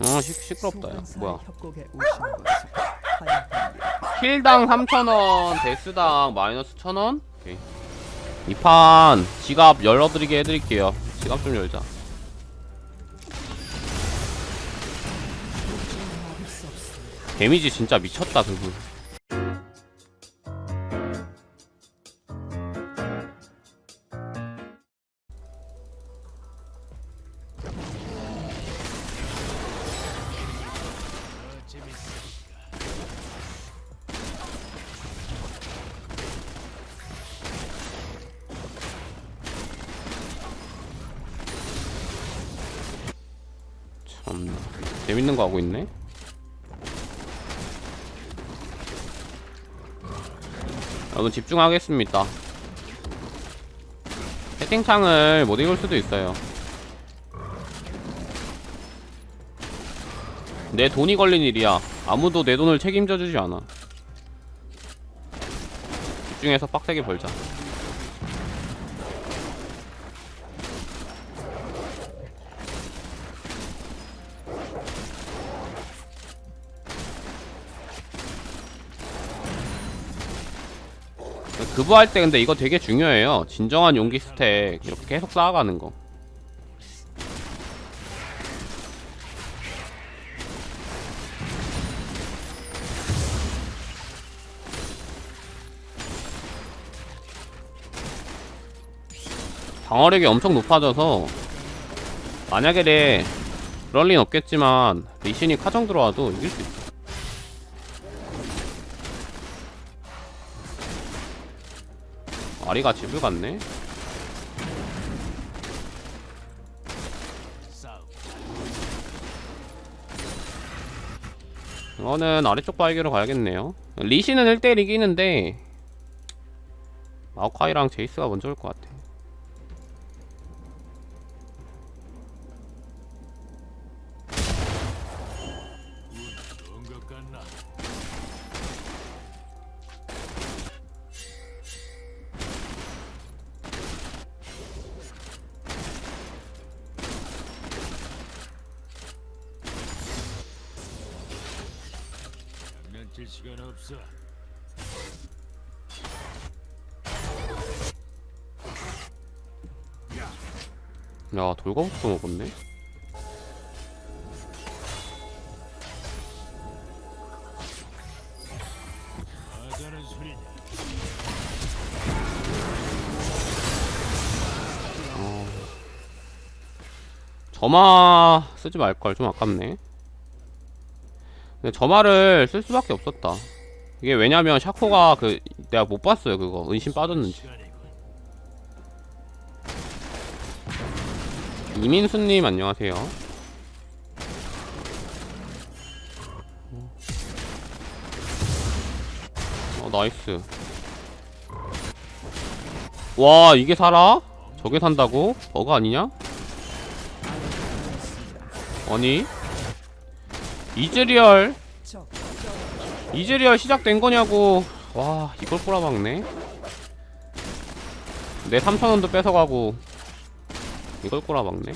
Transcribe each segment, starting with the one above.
어 시, 시끄럽다 야. 뭐야. 킬당 3,000원 데스당 마이너스 1,000원? 오케이. 이판 지갑 열어드리게 해드릴게요. 지갑 좀 열자. 데미지 진짜 미쳤다 그분 하고 있네. 여러분 집중하겠습니다. 채팅창을 못 읽을 수도 있어요. 내 돈이 걸린 일이야. 아무도 내 돈을 책임져 주지 않아. 집중해서 빡세게 벌자 그부할 때 근데 이거 되게 중요해요. 진정한 용기 스택 이렇게 계속 쌓아가는 거. 방어력이 엄청 높아져서 만약에 내 럴린 없겠지만 리신이 카정 들어와도 이길 수 있어. 아리가 집을 갔네. 이거는 아래쪽 바이기로 가야겠네요. 리시는 1대1 이기는데 마오카이랑 제이스가 먼저 올 것 같아. 야 돌거북도 먹었네. 점화 쓰지 말걸 좀 아깝네. 근데 점화를 쓸 수밖에 없었다. 이게 왜냐면 샤코가 그 내가 못 봤어요 그거 은신 빠졌는지. 이민수님 안녕하세요. 어 나이스. 와 이게 살아? 저게 산다고? 버그 아니냐? 아니 이즈리얼 적 이즈리얼 시작된 거냐고 와 이걸 꼬라박네 내 3천원도 뺏어가고 이걸 꼬라박네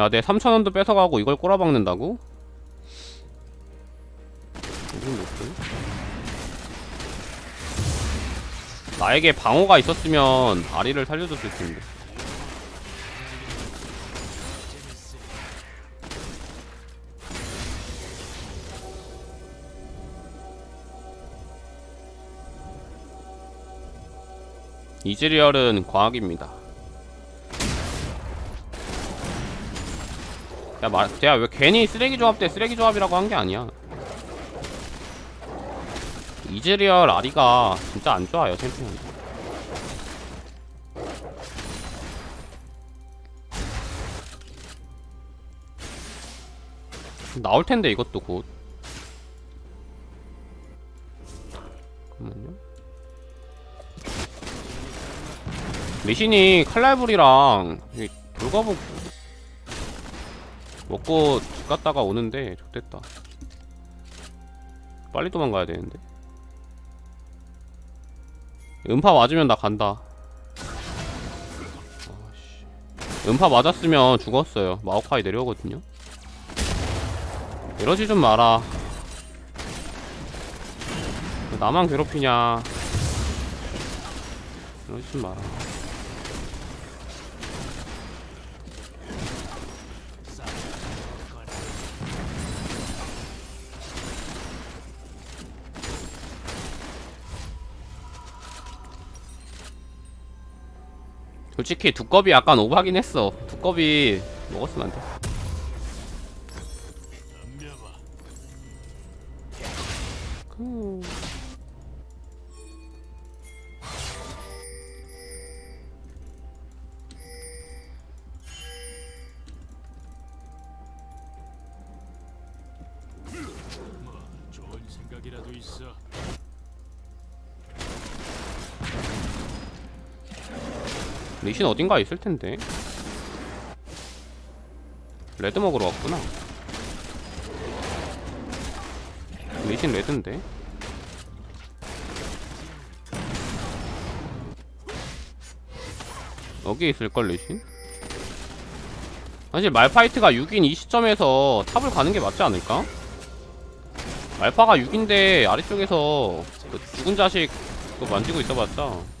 야, 내 3,000원도 뺏어가고 이걸 꼬라박는다고? 나에게 방어가 있었으면 아리를 살려줬을 텐데. 이즈리얼은 과학입니다. 야, 말, 제가 왜 괜히 쓰레기 조합 때 쓰레기 조합이라고 한 게 아니야. 이즈리얼 아리가 진짜 안 좋아요, 챔피언. 나올 텐데 이것도 곧. 잠깐만요. 리신이 칼날불이랑 이 돌거북 먹고 집 갔다가 오는데 좋됐다 빨리 도망가야 되는데 음파 맞으면 나 간다. 음파 맞았으면 죽었어요. 마오카이 내려오거든요. 이러지 좀 마라. 왜 나만 괴롭히냐. 이러지 좀 마라 솔직히 두꺼비 약간 오버하긴 했어. 두꺼비 먹었으면 안돼 리신 어딘가 있을 텐데 레드 먹으러 왔구나 리신 레드인데 여기 있을걸 리신? 사실 말파이트가 6인 이 시점에서 탑을 가는 게 맞지 않을까? 말파가 6인데 아래쪽에서 그 죽은 자식 그거 만지고 있어봤자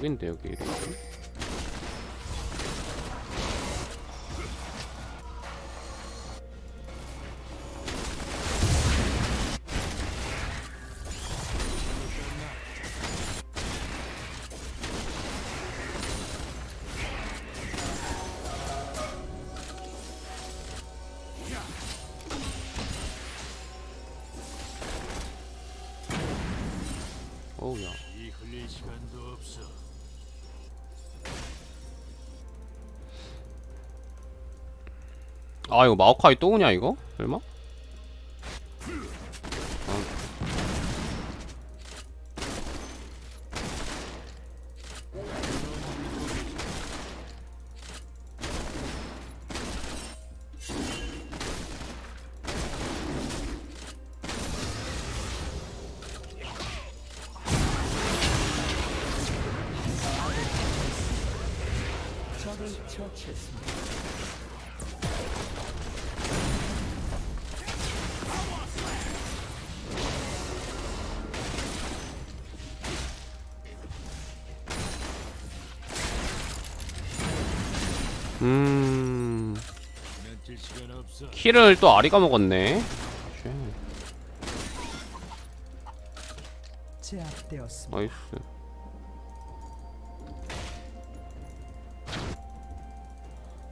여긴데 여기. 이렇게 아 이거 마오카이 또 오냐 이거? 설마? 키를 또 아리가 먹었네 제압되었습니다. 나이스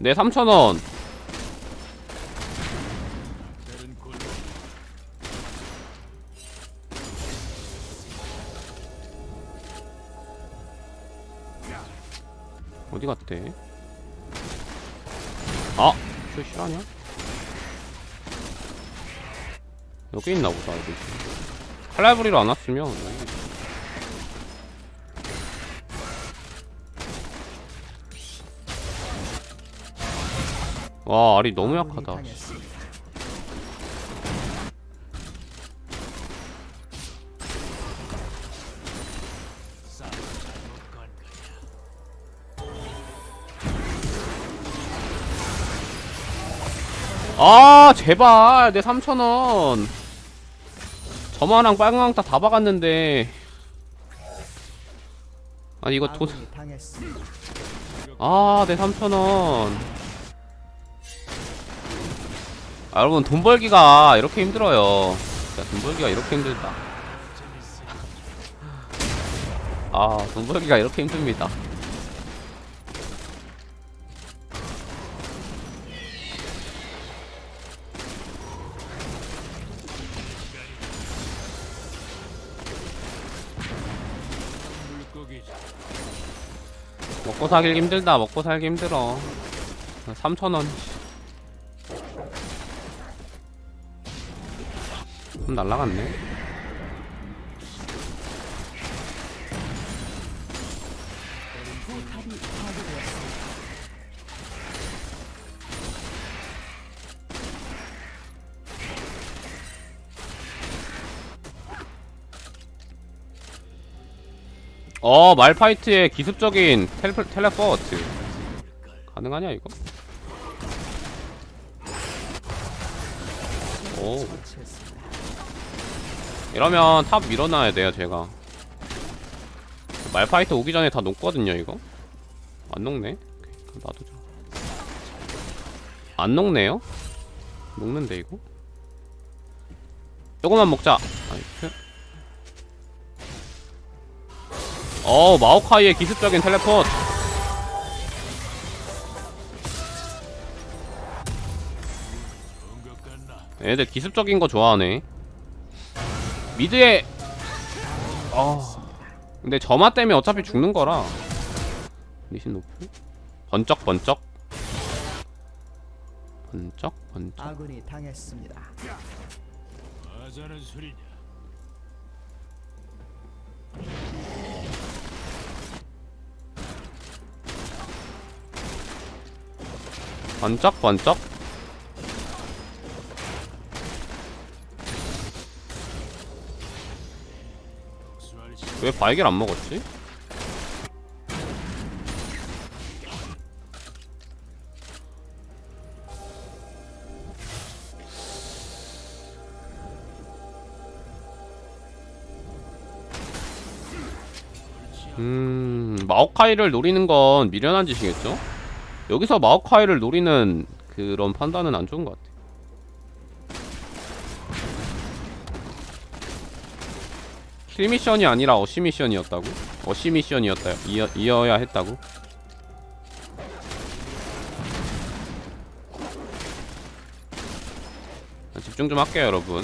네 3천원 다른 골 어디 갔대? 아! 저 실화냐? 여기 있나 보다 여기 칼날부리로 안 왔으면 있어. 와 알이 너무 약하다. 아 제발 내 3천원 저만랑 빨강랑 다, 다 박았는데 아니 이거 돈 아군이 당했습니다. 아, 내 3,000원. 아, 여러분, 돈 벌기가 이렇게 힘들어요. 진짜 돈 벌기가 이렇게 힘들다. 아, 돈 벌기가 이렇게 힘듭니다. 먹고 살기 힘들다, 먹고 살기 힘들어. 3,000원. 좀 날라갔네. 어 말파이트의 기습적인 텔, 텔레포트 가능하냐 이거? 오. 이러면 탑 밀어놔야 돼요 제가 말파이트 오기 전에 다 녹거든요 이거 안 녹네 놔두자 안 녹네요? 녹는데 이거? 조금만 먹자 나이스 어 마오카이의 기습적인 텔레포트? 얘들 기습적인 거 좋아하네 미드에 어 근데 점화 때문에 어차피 죽는 거라 리신 노플 번쩍 번쩍 번쩍 번쩍 아군이 당했습니다. 하자는 소리냐? 시왜 바이겔 안 먹었지? 음 마오카이를 노리는 건 미련한 짓이겠죠? 여기서 마오카이를 노리는 그런 판단은 안 좋은 것 같아. 킬 미션이 아니라 어시 미션이었다고? 어시 미션이었다 이어, 이어야 했다고? 자, 집중 좀 할게요 여러분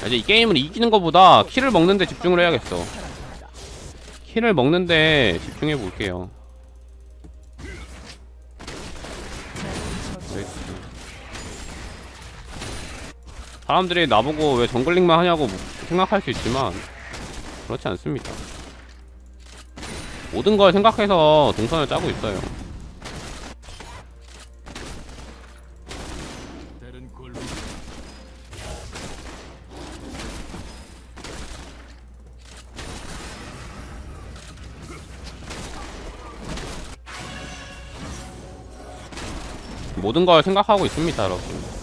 자, 이제 이 게임을 이기는 것보다 킬을 먹는데 집중을 해야겠어 킬을 먹는데 집중해 볼게요 사람들이 나보고 왜 정글링만 하냐고 생각할 수 있지만 그렇지 않습니다. 모든 걸 생각해서 동선을 짜고 있어요. 모든 걸 생각하고 있습니다, 여러분.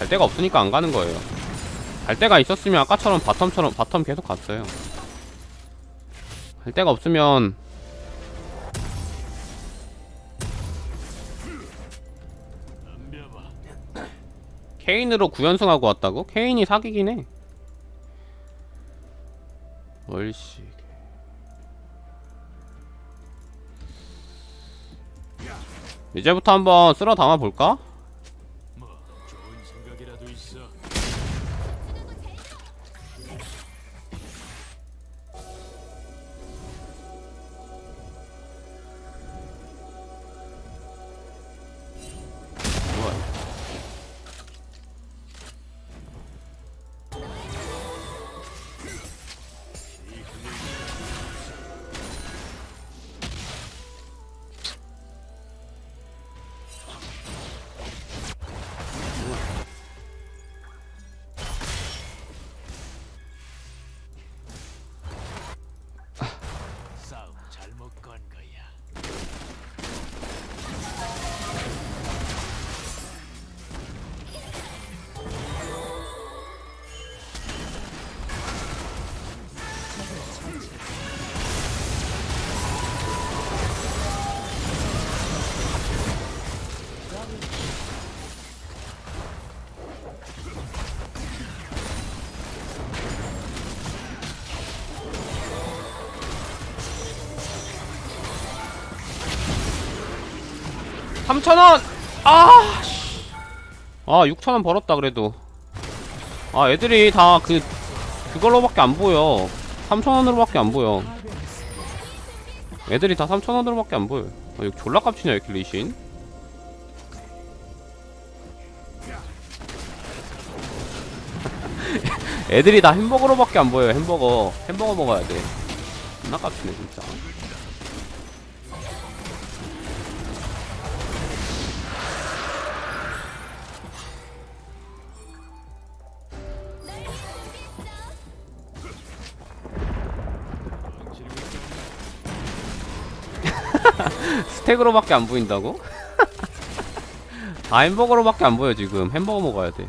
갈 데가 없으니까 안 가는 거예요. 갈 데가 있었으면 아까처럼 바텀처럼 바텀 계속 갔어요. 갈 데가 없으면. 케인으로 9연승하고 왔다고? 케인이 사기긴 해. 월씨. 이제부터 한번 쓸어 담아 볼까? 3,000원! 아, 씨. 아, 6,000원 벌었다, 그래도. 아, 애들이 다 그, 그걸로밖에 안 보여. 3,000원으로밖에 안 보여. 애들이 다 3,000원으로밖에 안 보여. 아, 이거 졸라 값치냐, 이렇게 리신. 애들이 다 햄버거로밖에 안 보여, 햄버거. 햄버거 먹어야 돼. 존나 값치네, 진짜. 스택으로밖에 안 보인다고? 다 햄버거로밖에 안 보여 지금 햄버거 먹어야 돼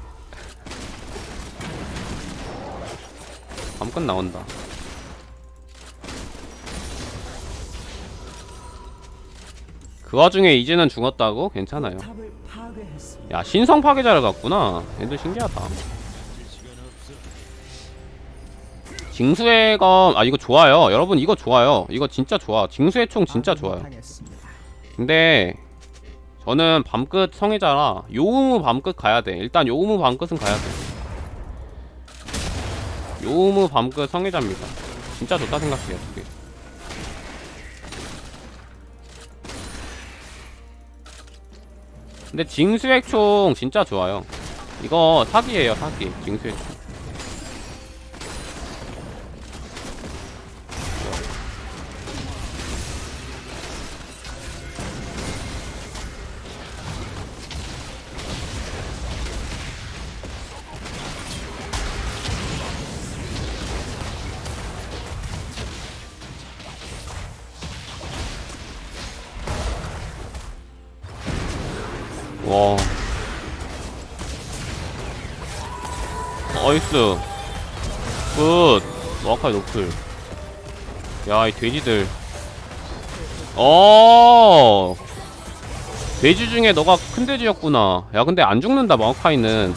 밤끝 나온다 그 와중에 이제는 죽었다고? 괜찮아요. 야 신성 파괴자를 갔구나 얘들 신기하다 징수의 검 아 이거 좋아요 여러분 이거 좋아요 이거 진짜 좋아 징수의 총 진짜 좋아요. 근데 저는 밤끝 성애자라 요우무 밤끝 가야 돼. 일단 요우무 밤끝은 가야 돼. 요우무 밤끝 성애자입니다. 진짜 좋다 생각해요 그게 근데 징수의 총 진짜 좋아요. 이거 사기예요 사기. 징수의 총 나이스. 굿. 와카이 노플. 야, 이 돼지들. 어. 돼지 중에 너가 큰 돼지였구나. 야, 근데 안 죽는다, 마오카이는.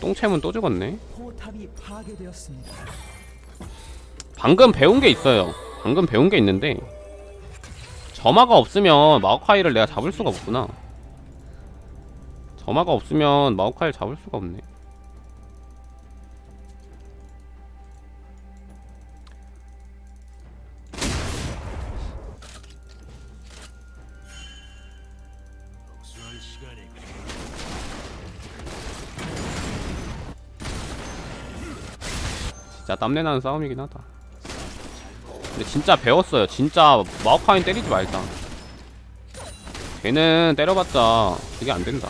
똥채문 또 죽었네. 방금 배운 게 있어요. 방금 배운 게 있는데 점화가 없으면 마오카이를 내가 잡을 수가 없구나. 점화가 없으면 마오카이를 잡을 수가 없네. 진짜 땀내 나는 싸움이긴 하다. 근데 진짜 배웠어요. 진짜 마오카이 때리지 말자. 걔는 때려봤자 그게 안 된다.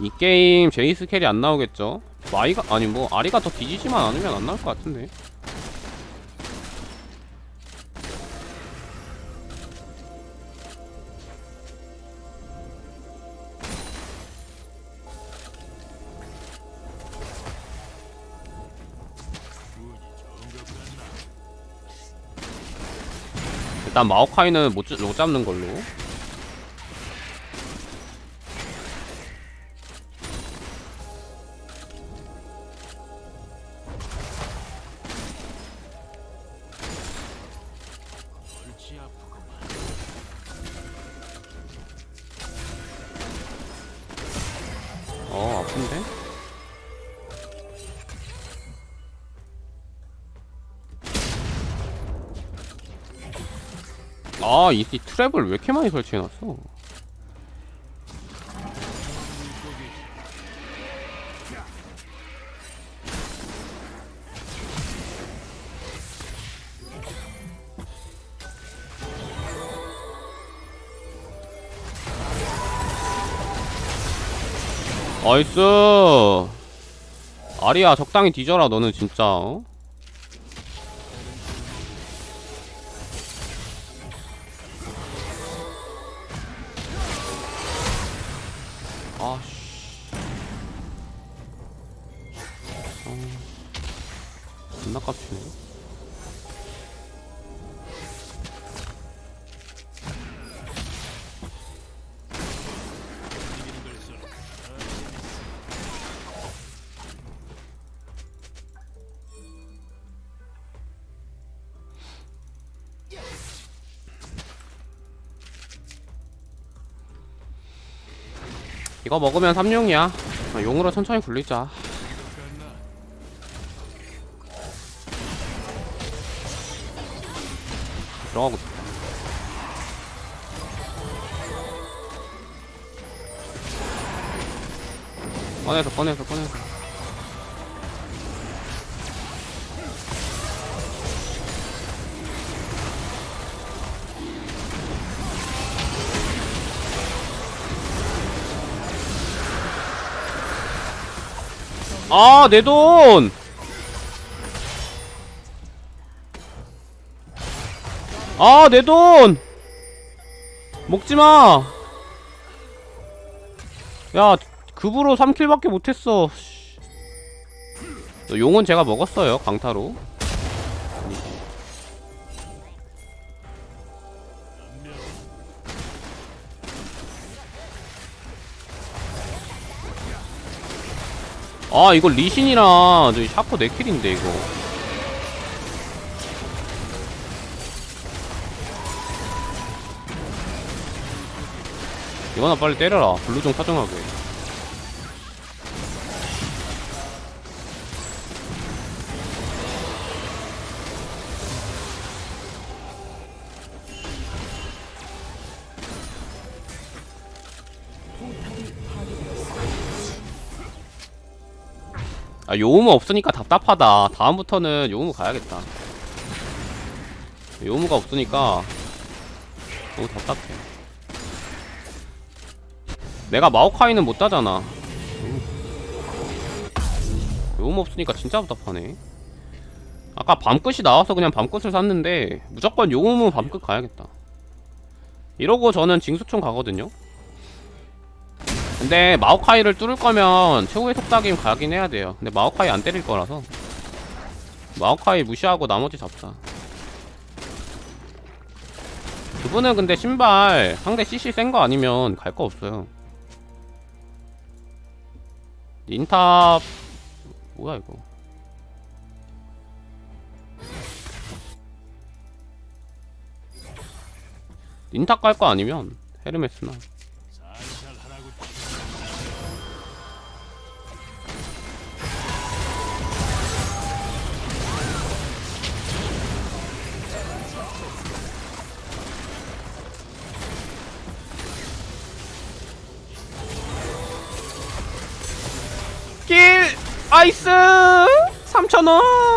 이 게임 제이스 캐리 안 나오겠죠? 마이가 아니 뭐 아리가 더 뒤지지만 않으면 안 나올 것 같은데. 일단 마오카이는 못, 잡- 못 잡는 걸로. 아, 이, 이 트랩을 왜 이렇게 많이 설치해놨어? 나이스 아리야 적당히 뒤져라 너는 진짜 어? 이거 먹으면 삼룡이야. 아, 용으로 천천히 굴리자? 들어가고 싶다. 꺼내서 꺼내서 꺼내서 아, 내 돈! 아, 내 돈! 먹지 마! 야, 급으로 3킬밖에 못했어. 용은 제가 먹었어요, 강타로. 아, 이거 리신이랑 저기 샤코 4킬인데, 이거. 이거나 빨리 때려라. 블루 좀 사정하게. 아, 요우무 없으니까 답답하다. 다음부터는 요우무 가야겠다. 요우무가 없으니까 너무 답답해. 내가 마오카이는 못 따잖아. 요음 없으니까 진짜 답답하네. 아까 밤끝이 나와서 그냥 밤끝을 샀는데 무조건 요음은 밤끝 가야겠다. 이러고 저는 징수총 가거든요. 근데 마오카이를 뚫을 거면 최후의 속삭임 가긴 해야 돼요. 근데 마오카이 안 때릴 거라서 마오카이 무시하고 나머지 잡자. 그분은 근데 신발 상대 CC 센 거 아니면 갈 거 없어요. 닌탑 뭐야 이거 닌탑 갈 거 아니면 헤르메스나 길 아이스! 3,000원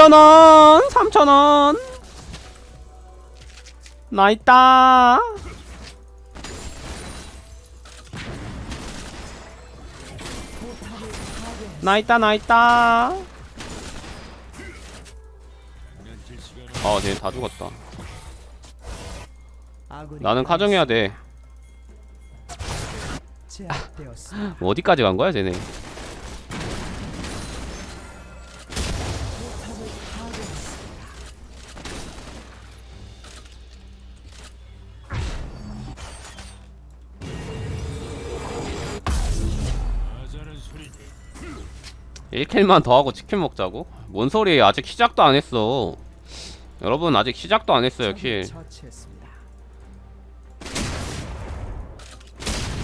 3,000원! 3,000원! 나 있다! 나 있다, 나 있다! 장난칠 시간은 아, 쟤다 죽었다. 나는 카정해야 돼. 뭐 어디까지 간 거야, 쟤네? 1킬만 더 하고 치킨 먹자고? 뭔 소리야, 아직 시작도 안 했어. 여러분, 아직 시작도 안 했어요, 킬. 처치했습니다.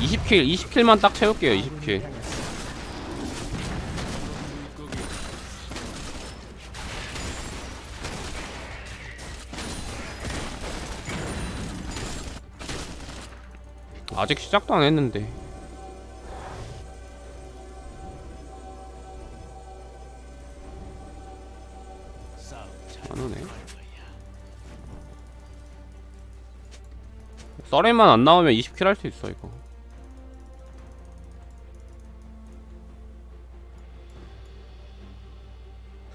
20킬, 20킬만 딱 채울게요, 20킬. 아직 시작도 안 했는데. 썰에만 안 나오면 20킬 할 수 있어, 이거.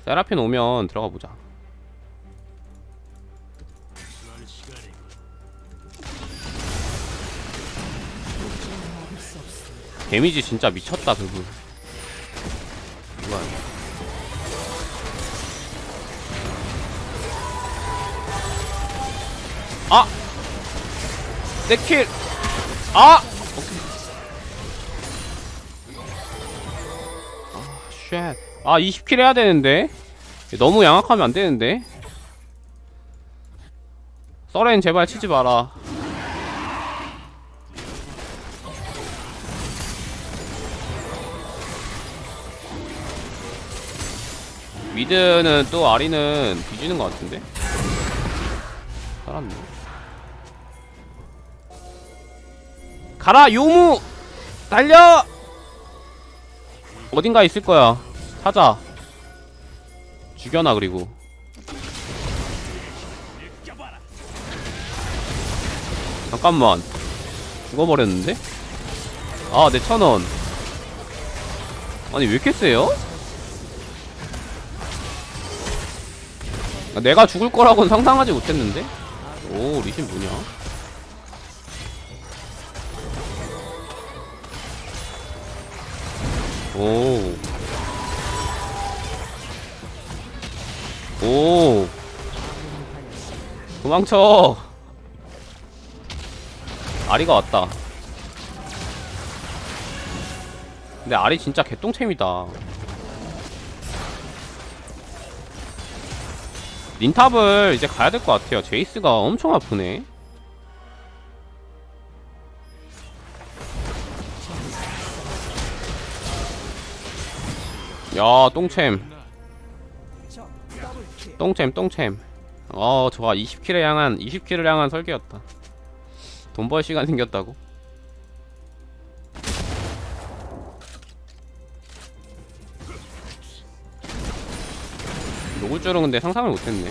세라핀 오면 들어가 보자. 데미지 진짜 미쳤다, 그분. 뭐야. 아! 내 킬! 아! 아, 쉣. 아, 20킬 해야 되는데? 너무 양악하면 안 되는데? 썰엔 제발 치지 마라. 미드는 또 아리는 뒤지는 것 같은데? 살았네. 가라 요무! 달려! 어딘가 있을 거야. 찾아 죽여놔 그리고. 잠깐만. 죽어버렸는데? 아 내 천원. 아니 왜 이렇게 세요? 아, 내가 죽을 거라고는 상상하지 못했는데? 오 리신 뭐냐 오. 오. 도망쳐. 아리가 왔다. 근데 아리 진짜 개똥챔이다. 닌탑을 이제 가야 될 것 같아요. 제이스가 엄청 아프네. 야, 똥챔. 똥챔 똥챔. 어 좋아 20킬에 향한 20킬을 향한 설계였다. 돈 벌 시간 생겼다고? 녹을 줄은 근데 상상을 못했네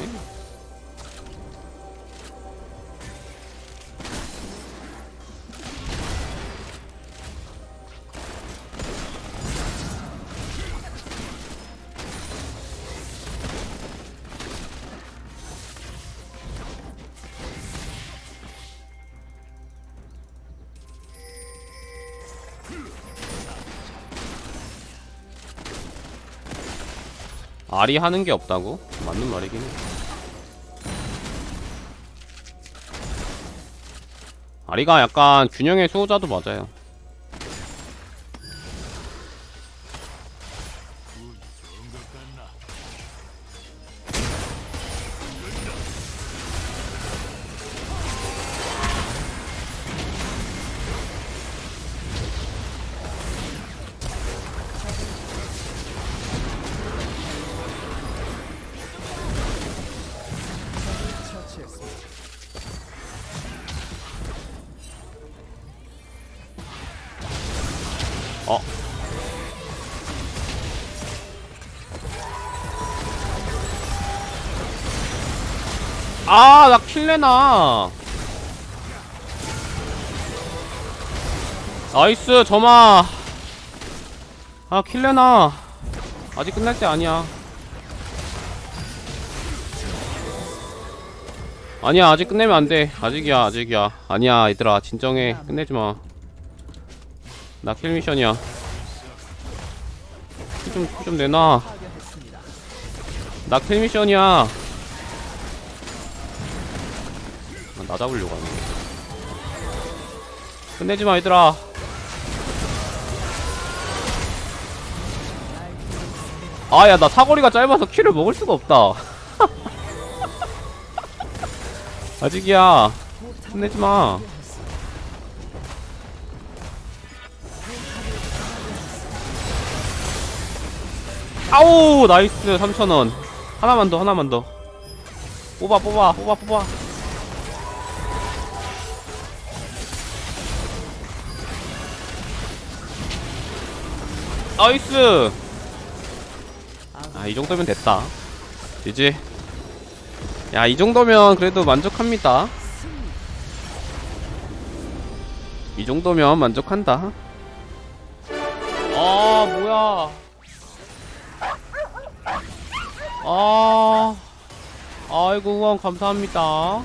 알이 하는 게 없다고? 맞는 말이긴 해 아리가 약간 균형의 수호자도 맞아요 처치했습니다. 어 아, 나 킬레나. 나이스, 점아. 아, 킬레나. 아직 끝날 때 아니야. 아니야, 아직 끝내면 안 돼. 아직이야, 아직이야. 아니야, 얘들아, 진정해. 끝내지 마. 나 킬 미션이야. 키 좀, 키좀 내놔. 나 킬 미션이야. 아, 나 잡으려고 하네. 끝내지 마, 얘들아. 아, 야, 나 사거리가 짧아서 킬을 먹을 수가 없다. 아직이야. 끝내지 마. 아우, 나이스. 3,000원. 하나만 더, 하나만 더. 뽑아, 뽑아, 뽑아, 뽑아. 나이스. 아, 이 정도면 됐다. 이제 야, 이 정도면 그래도 만족합니다. 이 정도면 만족한다. 아, 뭐야. 아, 아이고, 후원 감사합니다.